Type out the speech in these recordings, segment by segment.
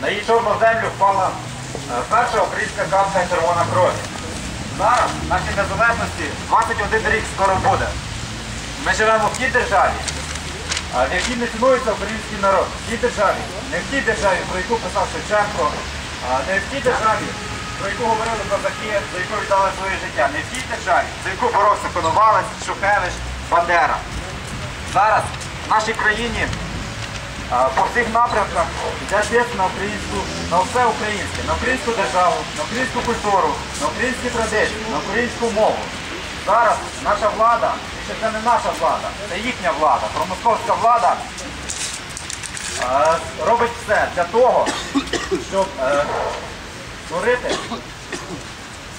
на її чорну землю впала е, перша українська капля червона крові. Зараз в нашій незалежності 21 рік скоро буде. Ми живемо в тій державі, а в якій не цінується український народ. В тій державі, не в тій державі, про яку писав Шевченко, а не в тій державі, про яку говорили козаки, за яку віддали своє життя. Не в тій державі, за яку боровся Коновалець, Шухевич, Бандера. Зараз в нашій країні по всіх напрямках йде тиск на українську, на все українське, на українську державу, на українську культуру, на українські традиції, на українську мову. Зараз наша влада, ще це не наша влада, це їхня влада, промосковська влада робить все для того, щоб е, створити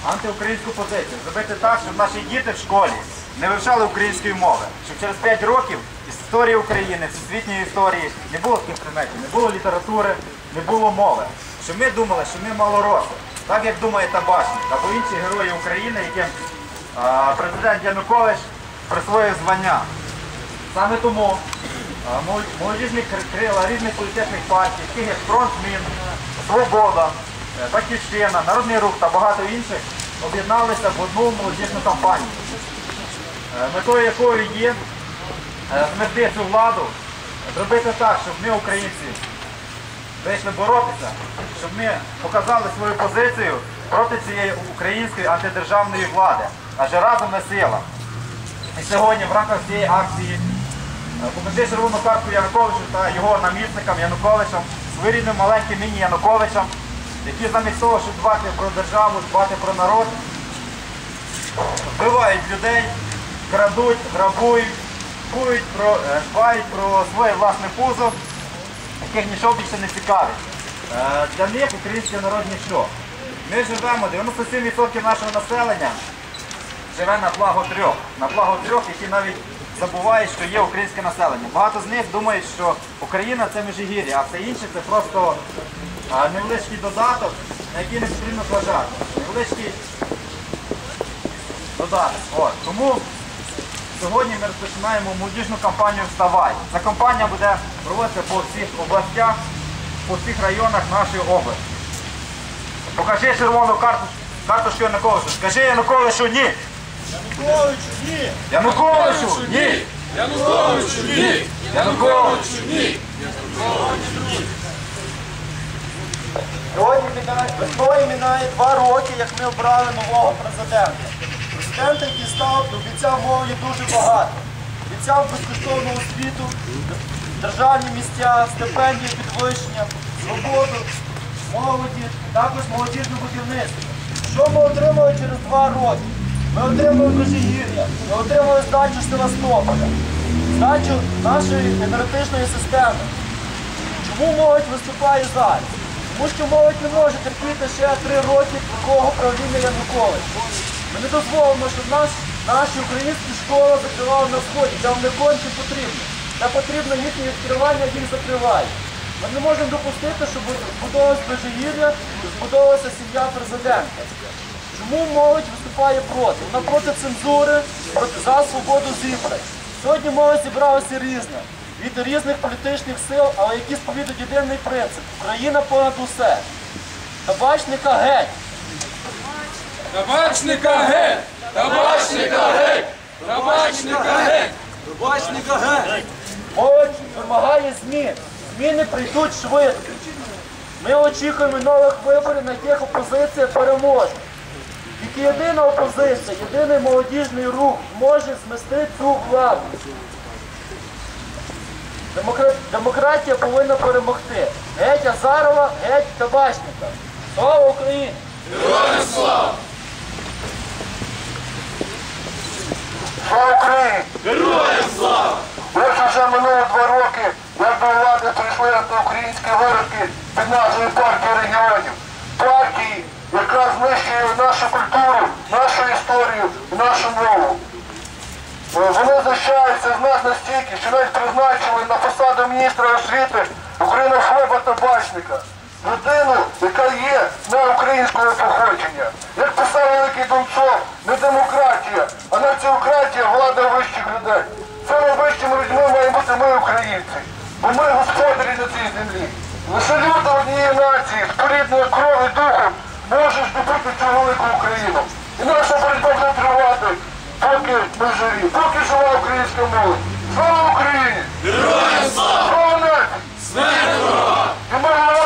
антиукраїнську позицію, зробити так, щоб наші діти в школі не вивчали української мови, щоб через 5 років історії України, всесвітньої історії не було таких предметів, не було літератури, не було мови. Щоб ми думали, що ми малороси, так як думає Табачник або інші герої України, яким а, президент Янукович присвоїв звання. Саме тому а, молодіжні крила різних політичних партій, таких як Фронт Змін, Свобода, е, Батьківщина, Народний рух та багато інших об'єдналися в одну молодіжну кампанію, метою якої є е, змести цю владу, зробити так, щоб ми, українці, вийшли боротися, щоб ми показали свою позицію проти цієї української антидержавної влади. Адже разом ми сила. І сьогодні в рамках цієї акції е, покажи червону картку Януковичу та його намісникам Януковичем, своєрідним маленьким міні-Януковичем, які замість того, щоб дбати про державу, дбати про народ, вбивають людей, крадуть, грабують, кують про, е, дбають про своє власне пузо, яких нічого більше не цікавить. Е, Для них український народ ніщо. Ми живемо, 97% нашого населення живе на благо трьох, на благо трьох, які навіть забувають, що є українське населення. Багато з них думають, що Україна це Межигір'я, а все інше це просто невеличкий додаток, на який не потрібно зважати. Невеличкий додаток. От. Тому сьогодні ми розпочинаємо молодіжну кампанію Вставай. Ця кампанія буде проводитися по всіх областях, по всіх районах нашої області. Покажи червону карту, карточку Януковичу. Скажи Януковичу ні. Януковичу, ні! Януковичу ні. Януковичу, ні! Януковичу ні. Сьогодні мінає два роки, як ми обрали нового президента. Президента, який став, обіцяв молоді дуже багато. Обіцяв безкоштовну освіту, державні місця, стипендії, підвищення, свободу, молоді, також молодіжне будівництво. Що ми отримали через два роки? Ми отримали Межигір'я, ми отримали здачу Севастополя, здачу нашої енергетичної системи. Чому молодь виступає зараз? Тому що молодь не може терпіти ще три роки такого правління Януковича. Ми не дозволимо, щоб наш, наші українські школи закривали на сході. Там не конче потрібно. Та потрібно їхнє відкривання, їх закривають. Ми не можемо допустити, щоб збудовалась Межигір'я і збудовувалася сім'я президента. Чому молодь виступає проти? Вона проти цензури, за свободу зібрань. Сьогодні молодь зібралася різна, від різних політичних сил, але які сповідують єдиний принцип Україна понад усе. Табачника геть! Табачника геть! Табачника геть! Табачника геть! Табачника геть! Молодь вимагає змін. Зміни прийдуть швидко. Ми очікуємо нових виборів, на яких опозиція переможе. Тільки єдина опозиція, єдиний молодіжний рух може змести цю владу. Демократія повинна перемогти. Геть Азарова, геть Табачника. Слава Україні! Слава Україні! Героям слава! Ось вже минуло два роки, як до влади прийшли антиукраїнські виродки під назвою партії регіонів. Партії, яка знищує нашу культуру, нашу історію нашу мову. Е, Вони знущаються з нас настільки, що навіть призначили на посаду міністра освіти українофоба табачника. Людину, яка є не українського походження. Як писав Великий Донцов, не демократія, а націократія влада вищих людей. Цими вищими людьми маємо бути ми, українці. Бо ми господарі на цій землі. Лише люди однієї нації. спорідною крові духом, може здобути цю велику Україну. І наша боротьба буде тривати, поки ми живі, поки жива українська молодь. Слава Україні! Героям слава! Слава нації! Говоримо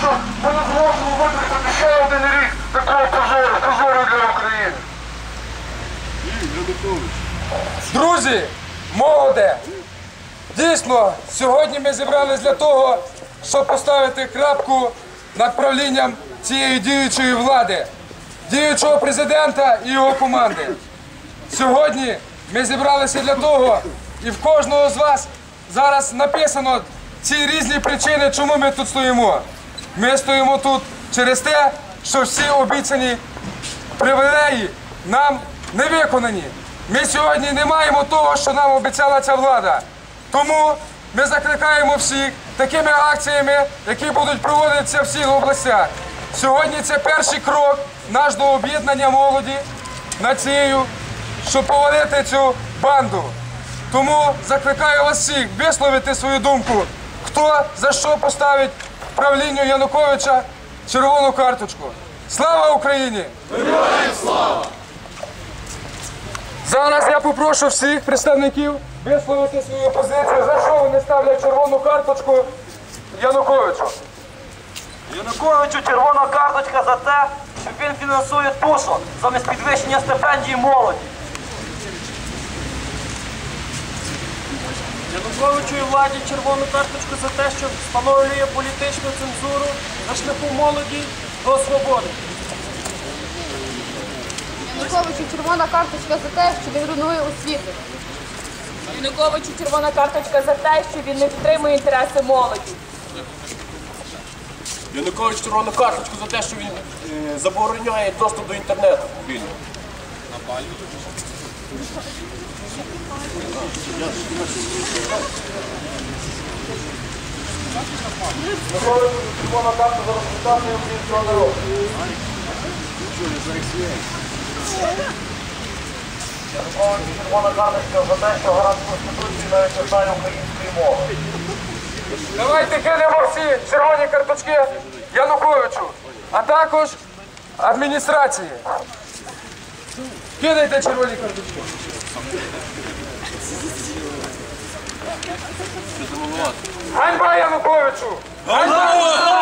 Що ми не зможемо ще один рік такого позору, позору для України. Друзі, молоде, дійсно, сьогодні ми зібрались для того, щоб поставити крапку над правлінням цієї діючої влади, діючого президента і його команди. Сьогодні ми зібралися для того, і в кожного з вас зараз написано ці різні причини, чому ми тут стоїмо. Ми стоїмо тут через те, що всі обіцяні привілеї нам не виконані. Ми сьогодні не маємо того, що нам обіцяла ця влада. Тому ми закликаємо всіх такими акціями, які будуть проводитися в всіх областях. Сьогодні це перший крок наш до об'єднання молоді над цією, щоб повалити цю банду. Тому закликаю вас всіх висловити свою думку, хто за що поставить правлінню Януковича червону карточку. Слава Україні! Зараз я попрошу всіх представників висловити свою позицію, за що вони ставлять червону карточку Януковичу. Януковичу червона карточка за те, що він фінансує тушу замість підвищення стипендії молоді. Януковичу і владі червону карточку за те, що встановлює політичну цензуру на шляху молоді до свободи. Януковичу червона карточка за те, що він руйнує освіту. Януковичу червона карточка за те, що він не підтримує інтереси молоді. Янукович червону карточку за те, що він е, забороняє доступ до інтернету мобільного. Українського народу. Червона карточка за те, що гарант Конституції навіть знає української мови. Давайте кинемо всі червоні карточки Януковичу, а також адміністрації. Кидайте червоні карточки. Ганьба Януковичу! Ганьба!